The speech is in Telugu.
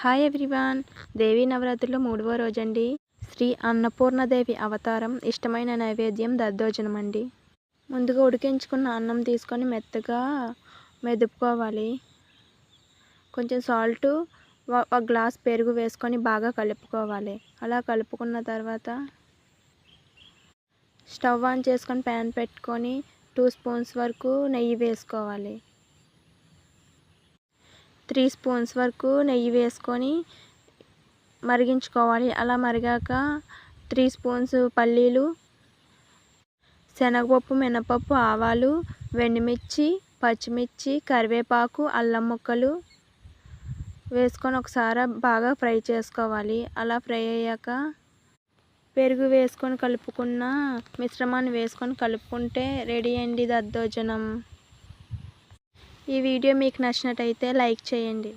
Hi everyone. దేవీ నవరాత్రిలో మూడవ రోజండి. శ్రీ అన్నపూర్ణదేవి అవతారం ఇష్టమైన నైవేద్యం దద్దోజనం అండి ముందుగా ఉడికించుకున్న అన్నం తీసుకొని మెత్తగా మెదుపుకోవాలి. కొంచెం సాల్ట్ ఒక గ్లాస్ పెరుగు వేసుకొని బాగా కలుపుకోవాలి. అలా కలుపుకున్న తర్వాత స్టవ్ ఆన్ చేసుకొని ప్యాన్ పెట్టుకొని టూ స్పూన్స్ వరకు నెయ్యి వేసుకోవాలి. త్రీ స్పూన్స్ వరకు నెయ్యి వేసుకొని మరిగించుకోవాలి. అలా మరిగాక త్రీ స్పూన్స్ పల్లీలు శనగపప్పు మినపప్పు ఆవాలు వెండిమిర్చి పచ్చిమిర్చి కరివేపాకు అల్లం ముక్కలు వేసుకొని ఒకసారి బాగా ఫ్రై చేసుకోవాలి. అలా ఫ్రై అయ్యాక పెరుగు వేసుకొని కలుపుకున్న మిశ్రమాన్ని వేసుకొని కలుపుకుంటే రెడీ అయింది దద్దోజనం. ఈ వీడియో మీకు నచ్చినట్టయితే లైక్ చేయండి.